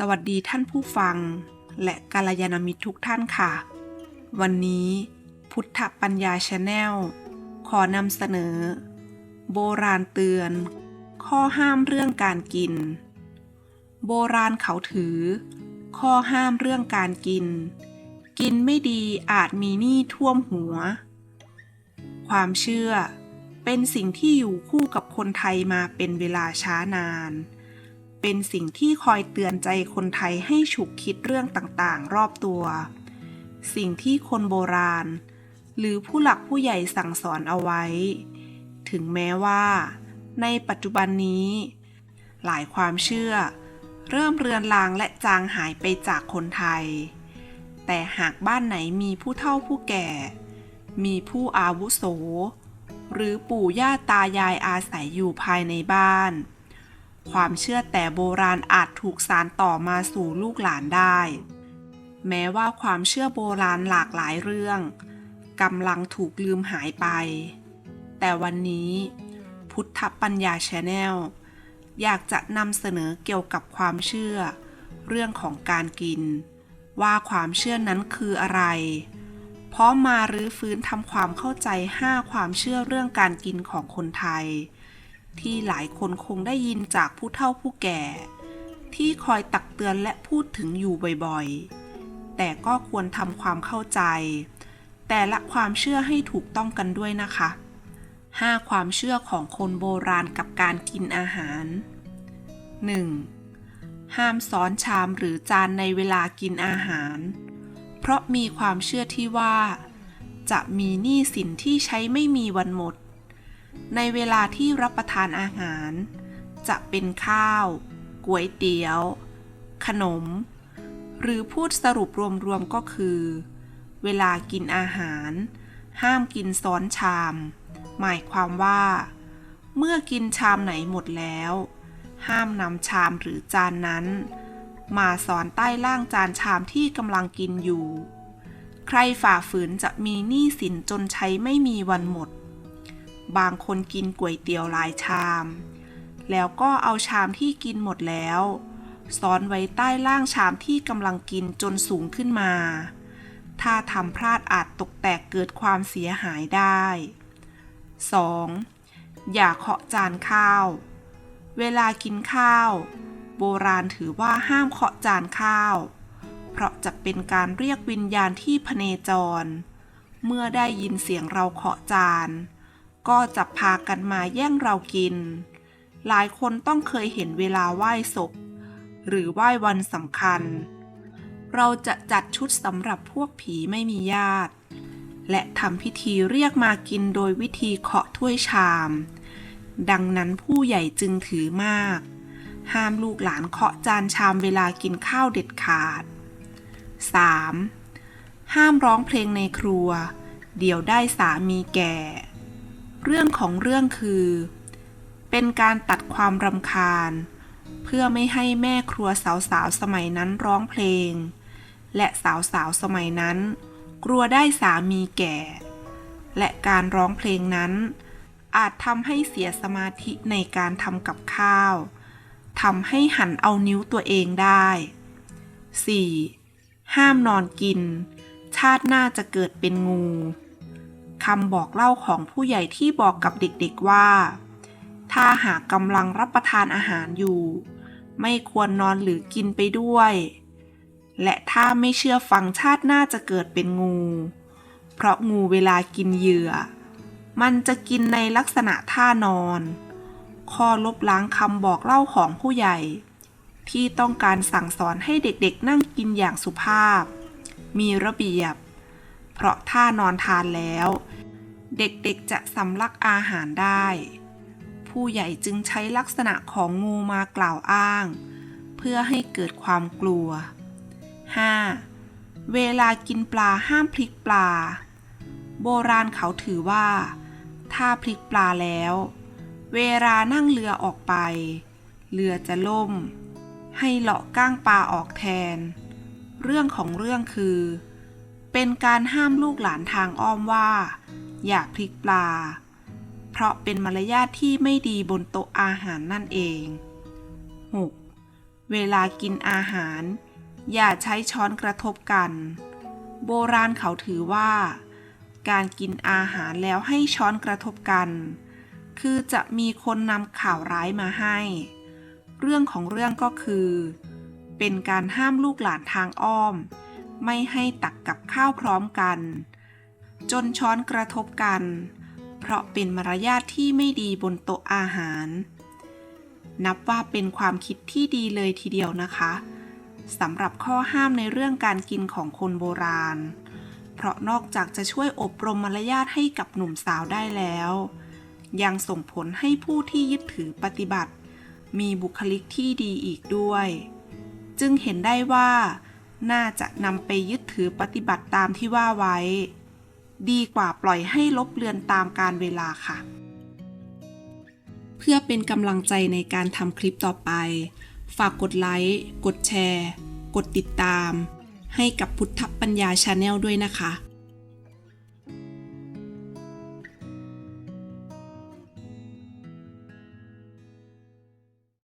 สวัสดีท่านผู้ฟัง และกัลยาณมิตรทุกท่านค่ะ วันนี้พุทธปัญญาชาแนลขอนำเสนอ โบราณเตือน ข้อห้ามเรื่องการกิน โบราณเขาถือ ข้อห้ามเรื่องการกิน กินไม่ดีอาจมีหนี้ท่วมหัว ความเชื่อเป็นสิ่งที่อยู่คู่กับคนไทยมาเป็นเวลาช้านาน เป็นสิ่งที่คอยเตือนใจคนไทยให้ฉุกคิดเรื่องต่างๆ รอบตัว สิ่งที่คนโบราณ หรือผู้หลักผู้ใหญ่สั่งสอนเอาไว้ ถึงแม้ว่า ในปัจจุบันนี้ หลายความเชื่อ เริ่มเรือนลางและจางหายไปจากคนไทย แต่หากบ้านไหนมีผู้เฒ่าผู้แก่ มีผู้อาวุโส หรือปู่ย่าตายายอาศัยอยู่ภายในบ้าน ความเชื่อแต่โบราณอาจถูกสานต่อมาสู่ลูกหลานได้ แม้ว่าความเชื่อโบราณหลากหลายเรื่องกำลังถูกลืมหายไป แต่วันนี้พุทธปัญญาชาแนลอยากจะนำเสนอเกี่ยวกับความเชื่อ เรื่องของการกิน ว่าความเชื่อนั้นคืออะไรพร้อมมารื้อฟื้นทำความเข้าใจ 5 ความเชื่อเรื่องการกินของคนไทย ที่หลายคนคงได้ยินจากผู้เฒ่าผู้แก่ ที่คอยตักเตือนและพูดถึงอยู่บ่อยๆ แต่ก็ควรทำความเข้าใจ แต่ละความเชื่อให้ถูกต้องกันด้วยนะคะ 5 ความเชื่อของคนโบราณกับการกินอาหาร 1. ห้ามซ้อนชามหรือจานในเวลากินอาหาร เพราะมีความเชื่อที่ว่า จะมีหนี้สินที่ใช้ไม่มีวันหมด ในเวลาที่รับประทานอาหาร จะเป็นข้าวก๋วยเตี๋ยว ขนม หรือพูดสรุปรวมๆก็คือ เวลากินอาหาร ห้ามกินซ้อนชาม หมายความว่า เมื่อกินชามไหนหมดแล้ว ห้ามนำชามหรือจานนั้น มาสอนใต้ล่างจานชามที่กำลังกินอยู่ ใครฝ่าฝืนจะมีหนี้สินจนใช้ไม่มีวันหมด บางคนกินก๋วยเตี๋ยวหลายชาม แล้วก็เอาชามที่กินหมดแล้ว ซ้อนไว้ใต้ล่างชามที่กำลังกินจนสูงขึ้นมา ถ้าทำพลาดอาจตกแตกเกิดความเสียหายได้ 2. อย่าเคาะจานข้าว เวลากินข้าว โบราณถือว่าห้ามเคาะจานข้าว เพราะจะเป็นการเรียกวิญญาณที่พเนจร เมื่อได้ยินเสียงเราเคาะจาน ก็จะพากันมาแย่งเรากิน หลายคนต้องเคยเห็นเวลาไหว้ศพ หรือไหว้วันสำคัญ เราจะจัดชุดสำหรับพวกผีไม่มีญาติ และทำพิธีเรียกมากินโดยวิธีเคาะถ้วยชาม ดังนั้นผู้ใหญ่จึงถือมาก ห้ามลูกหลานเคาะจานชามเวลากินข้าวเด็ดขาด 3. ห้ามร้องเพลงในครัว เดี๋ยวได้สามีแก่ เรื่องของเรื่องคือ เป็นการตัดความรำคาญ เพื่อไม่ให้แม่ครัวสาวๆสมัยนั้นร้องเพลง และสาวๆสมัยนั้น กลัวได้สามีแก่ และการร้องเพลงนั้น อาจทำให้เสียสมาธิในการทำกับข้าวทำให้หันเอานิ้วตัวเองได้ 4. ห้ามนอนกิน ชาติหน้าจะเกิดเป็นงู คำบอกเล่าของผู้ใหญ่ที่บอกกับเด็กๆว่า ถ้าหากกำลังรับประทานอาหารอยู่ ไม่ควรนอนหรือกินไปด้วย และถ้าไม่เชื่อฟังชาติหน้าจะเกิดเป็นงู เพราะงูเวลากินเหยื่อ มันจะกินในลักษณะท่านอน ข้อลบล้างคำบอกเล่าของผู้ใหญ่ ที่ต้องการสั่งสอนให้เด็กๆนั่งกินอย่างสุภาพ มีระเบียบ เพราะถ้านอนทานแล้ว เด็กๆจะสำลักอาหารได้ ผู้ใหญ่จึงใช้ลักษณะของงูมากล่าวอ้าง เพื่อให้เกิดความกลัว 5. เวลากินปลาห้ามพลิกปลา โบราณเขาถือว่า ถ้าพลิกปลาแล้ว เวลานั่งเรือออกไป เรือจะล่ม ให้เลาะก้างปลาออกแทน เรื่องของเรื่องคือ เป็นการห้ามลูกหลานทางอ้อมว่า อย่าพลิกปลา เพราะเป็นมารยาทที่ไม่ดีบนโต๊ะอาหารนั่นเอง 6. เวลากินอาหาร อย่าใช้ช้อนกระทบกัน โบราณเขาถือว่า การกินอาหารแล้วให้ช้อนกระทบกัน คือจะมีคนนำข่าวร้ายมาให้ เรื่องของเรื่องก็คือ เป็นการห้ามลูกหลานทางอ้อม ไม่ให้ตักกับข้าวพร้อมกัน จนช้อนกระทบกัน เพราะเป็นมารยาทที่ไม่ดีบนโต๊ะอาหาร นับว่าเป็นความคิดที่ดีเลยทีเดียวนะคะสำหรับข้อห้ามในเรื่องการกินของคนโบราณ เพราะนอกจากจะช่วยอบรมมารยาทให้กับหนุ่มสาวได้แล้ว ยังส่งผลให้ผู้ที่ยึดถือปฏิบัติ มีบุคลิกที่ดีอีกด้วย จึงเห็นได้ว่า น่าจะนำไปยึดถือปฏิบัติตามที่ว่าไว้ ดีกว่าปล่อยให้ลบเลือนตามการเวลาค่ะ เพื่อเป็นกำลังใจในการทำคลิปต่อไป ฝากกดไลค์ กดแชร์ กดติดตาม ให้กับพุทธปัญญาชาแนลด้วยนะคะ